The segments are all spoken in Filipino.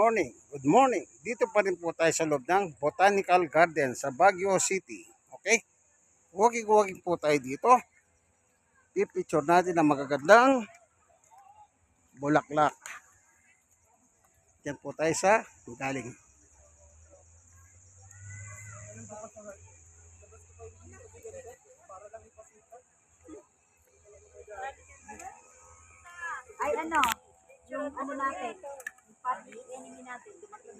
morning. Good morning. Dito pa rin po tayo sa loob ng Botanical Garden sa Baguio City. Okay? Walking-walking po tayo dito. I-picture natin ang magagandang bulaklak. Diyan po tayo sa galing. Ay ano, yung ano natin, public enemy natin, dumating na. Dadagal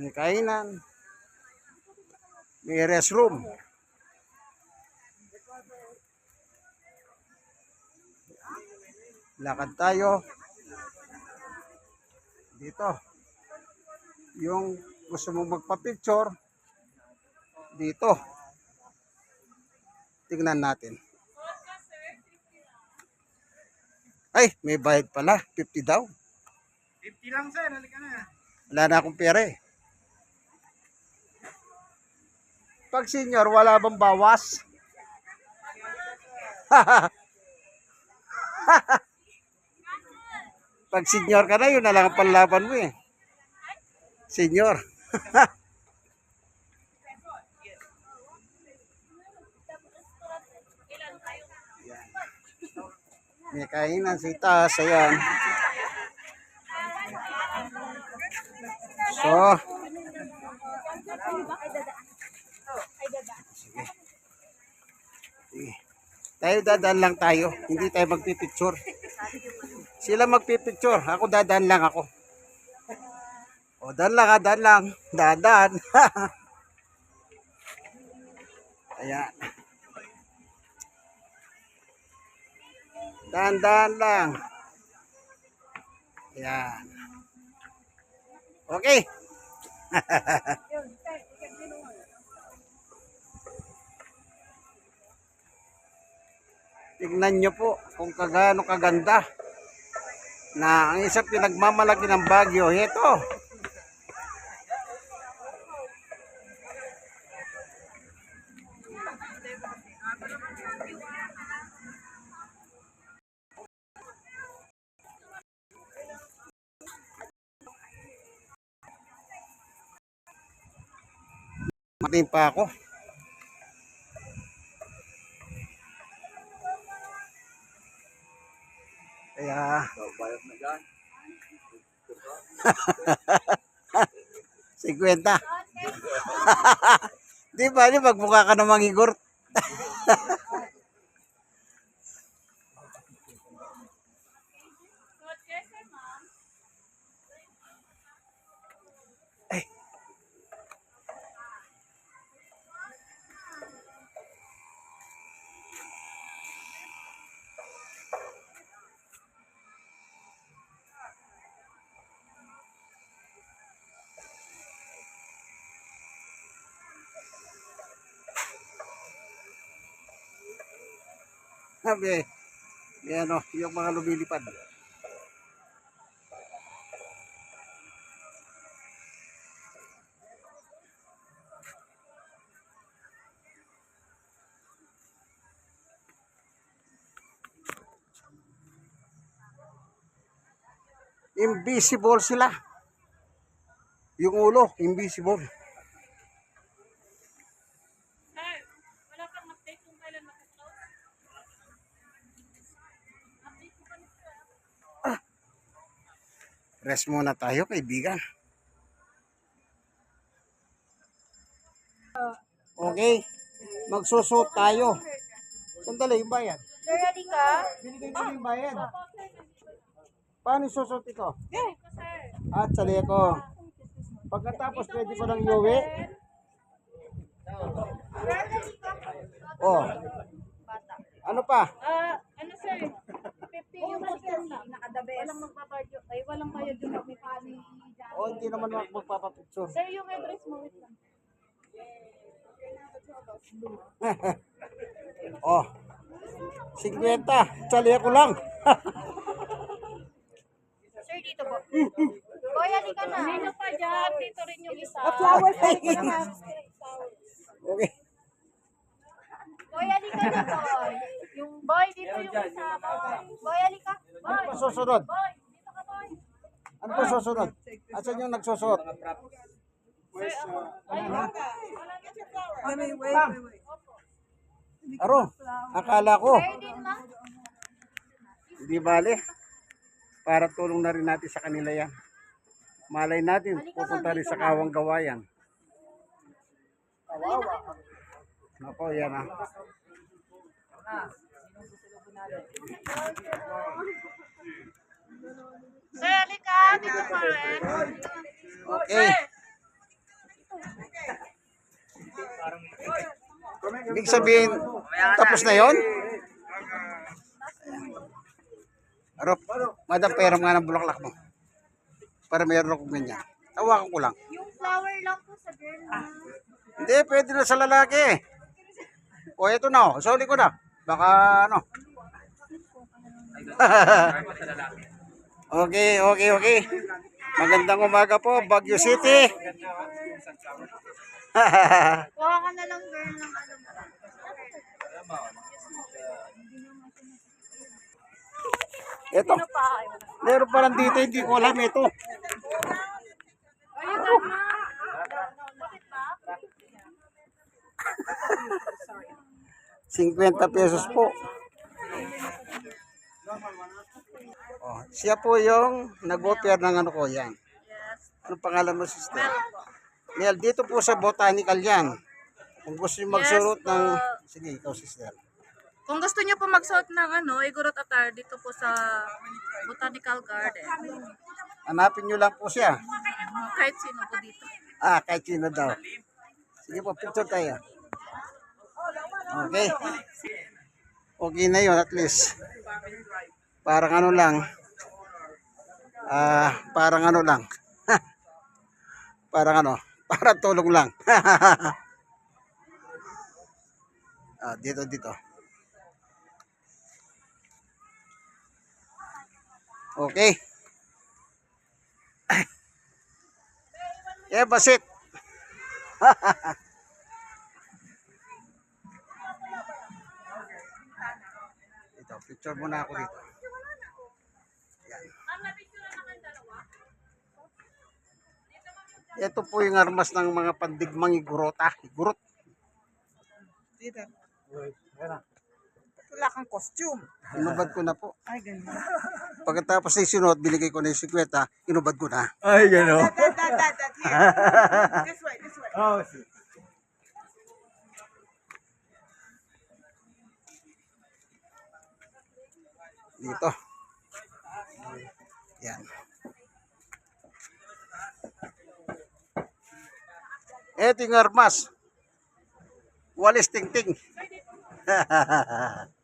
May kainan. May restroom. Lakad tayo. Dito. Yung gusto mong magpa-picture, dito. Tingnan natin. Ay, may bayad pala. 50 daw. 50 lang sir, halika na. Wala na akong pera eh. Pag senior, wala bang bawas? Pag senior ka na, yun na lang ang panlaban mo eh. Senior. May kainan si Tas, ayan. So, sige. Tayo dadaan lang tayo. Hindi tayo magpipicture. Sila magpipicture. Ako dadaan lang ako. O, daan lang ha, daan lang. Dadaan. Ayan. Daan-daan lang. Ayan. Okay. Tingnan nyo po kung kagano kaganda na ang isang pinagmamalaki ng Baguio, ito. Mating pa ako. Kaya. 50. Di ba, di magmukha ka ng mangigor. Sabi, yan o, yung mga lumilipad. Invisible sila. Yung ulo, invisible. Wala kang update kung kailan mag-close? Update ko pa nito. Rest muna tayo, kaibigan. Okay, magsusot tayo. Sandali, yung bayad. Sir, ready ka? Binigay ko yung bayad. Paano isusot ito? At sali ko. Pagkatapos, pwede ko. Ready ka? Oh, ano pa? Ah, ano sir? 50 yung question lang. Nakadabe. Walang magpapadyo. Ay, walang bayad yung may pani dyan. O, hindi naman mag- magpapapicture. Sir, yung address mo, wait lang. Oh, 50. Sali ko lang. Sir, dito po. Kuya, di ka na. Dito pa dyan. Dito rin yung isa. flowers tayo. Okay. boy. Yung boy, dito yung isa. Boy, boy halika. Boy, Ano pa susunod? boy, dito ka boy. Ano pa susunod? Asan yung nagsusuot? Aro, akala ko. Kayo din ma. Hindi bale. Para tulong na rin natin sa kanila yan. Malay natin, pupunta rin sa kawang gawayan. Nako, yan ah. Sir, halika. Dito ka rin. Okay. Ibig sabihin, tapos na yon? Arop, madam, pera nga ng bulaklak mo. Para meron akong ganyan. Tawakan ko lang. Yung flower lang po sa girl na. Hindi, pwede na sa lalaki. O, eto na. oh. Soli ko na. Baka ano. Okay, okay, okay. Magandang umaga po, Baguio City. Kuha ka na lang girl ng ano. Ito. Meron pa lang dito, hindi ko alam ito. Ayun, gama. Bakit ba? 50 pesos po. Siya po yung nag-offer ng ano ko yan. Ano pangalan mo, sister? Mel, dito po sa botanical yan. Kung gusto nyo magsurot ng... Sige, ikaw, sister. Kung gusto niyo po magsuot ng ano, igurot attire dito po sa Botanical Garden. Hanapin nyo lang po siya. Kahit sino po dito. Ah, kahit sino daw. Sige po, picture tayo. Okay. Okay na yun, at least. Parang ano lang. Ah, parang ano lang. parang ano, parang tulong lang. ah, dito, dito. Okay. Yeah, basit. Ito, picture muna ako dito. Ito po yung armas ng mga pandigmang igurota. Igurot. Wala kang costume. Inubad ko na po. Ay, ganyan. Pagkatapos na isunod, binigay ko na yung 50, inubad ko na. Ay, gano'n. That, that, that, that, here. this way, this way. Oh, si. Dito. Yan. Yung armas. Walis ting-ting.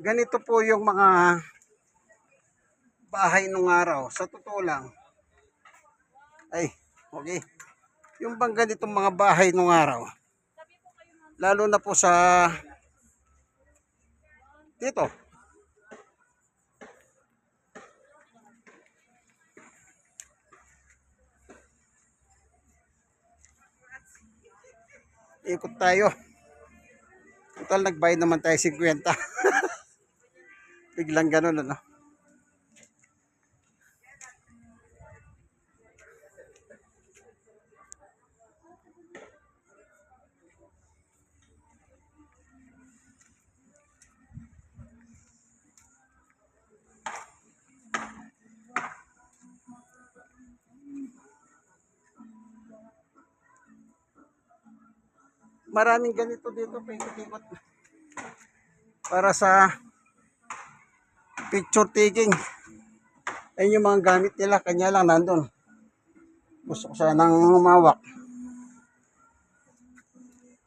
Ganito po yung mga bahay nung araw. Sa totoo lang. Ay, okay. Yung bang ganitong mga bahay nung araw. Lalo na po sa dito. Ikot tayo. Total nagbayad naman tayo 50. Biglang ganun ano. Maraming ganito dito paikot-ikot. Para sa picture taking. Ayun yung mga gamit nila, kanya lang nandun. Gusto ko sanang humawak.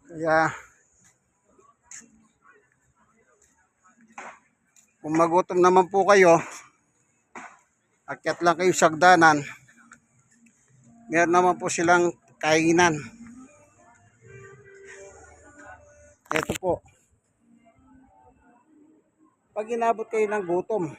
Kaya, kung magutom naman po kayo, akyat lang kayo sa hagdanan, meron naman po silang kainan. Ito po. Pag inabot kayo ng gutom,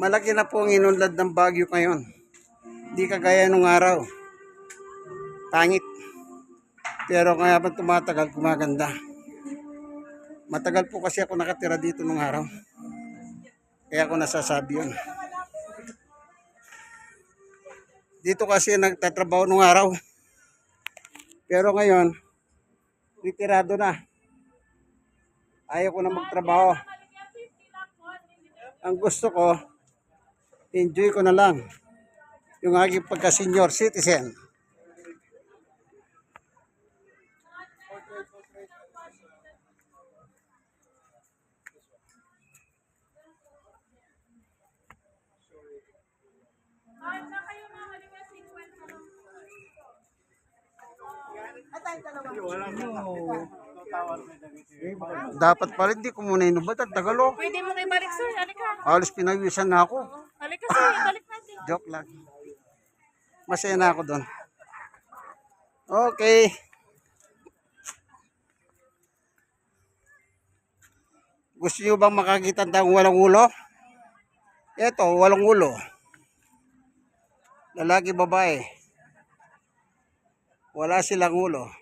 malaki na po ang inunlad ng bagyo ngayon. Hindi kagaya nung araw. Pangit. Pero kaya pa tumatagal, kumaganda. Matagal po kasi ako nakatira dito nung araw. Kaya ako nasasabi yun. Dito kasi nagtatrabaho nung araw. Pero ngayon, retirado na. Ayaw ko na magtrabaho. Ang gusto ko, enjoy ko na lang yung aking pagka-senior citizen. Dapat pala hindi ko muna inubad at tagalo. Pwede mo kayo balik sir. Halika. Alis pinawisan na ako. Halika sir. Balik natin. Joke lang. Masaya na ako doon. Okay. Gusto nyo bang makakita ng walang ulo? Ito, walang ulo. Lalaki, babae. Wala silang ulo.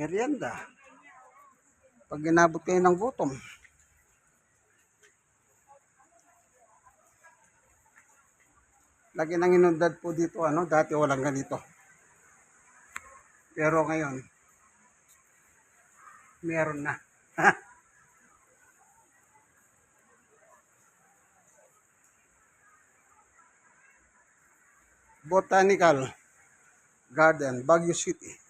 Merienda. Pag inabot kayo ng gutom. Lagi nang inundad po dito, ano, dati walang ganito. Pero ngayon, meron na. Botanical Garden, Baguio City.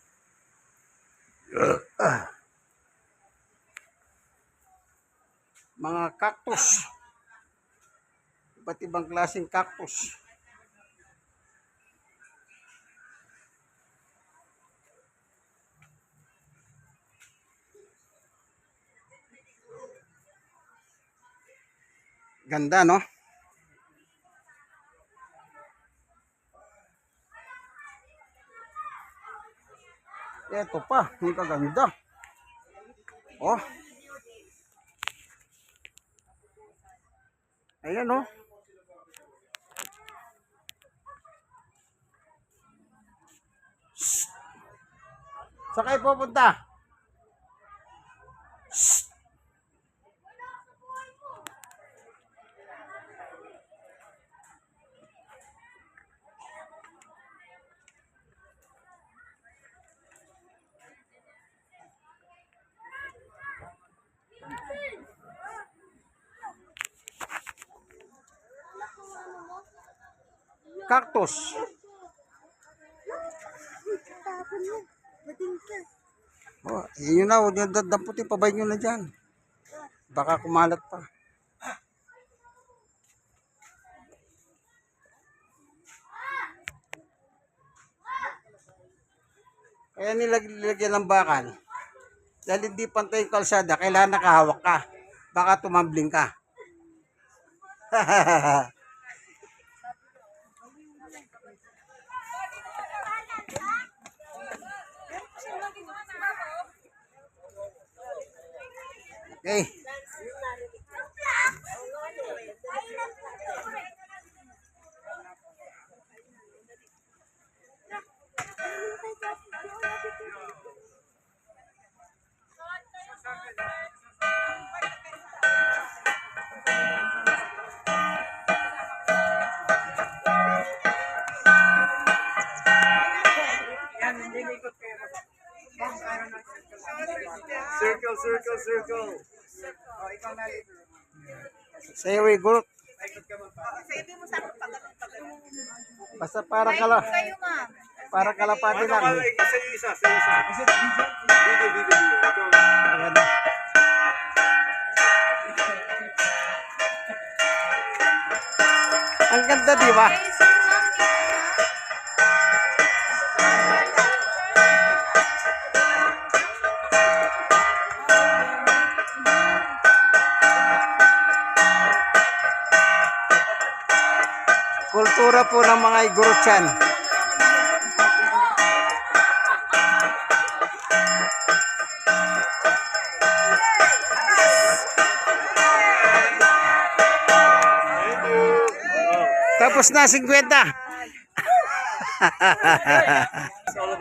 Mga cactus. Iba't ibang klaseng cactus. Ganda, no? Ito pa, ang kaganda. Oh. Ayan oh. Saan kayo pupunta? Cactus. Oh, yun na, huwag nyo dadamputin, pabay nyo na dyan. Baka kumalat pa. Kaya nilagyan ng bakal. Dahil hindi pantay yung kalsada, kailangan nakahawak ka. Baka tumambling ka. Okay. Circle, circle, circle. Say we group. Basta para kala. Para kalapati lang. Kasi yung isa, sa isa. Ang ganda, di ba? Kultura po ng mga Igorochan. Tapos na 50.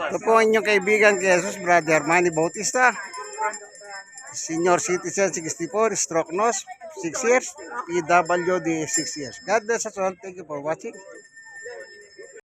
Ito po ang inyong kaibigan kay Jesus, Brother Manny Bautista. Senior citizen 64, stroke nose, 6 years, PWD 6 years. God bless us all. Thank you for watching.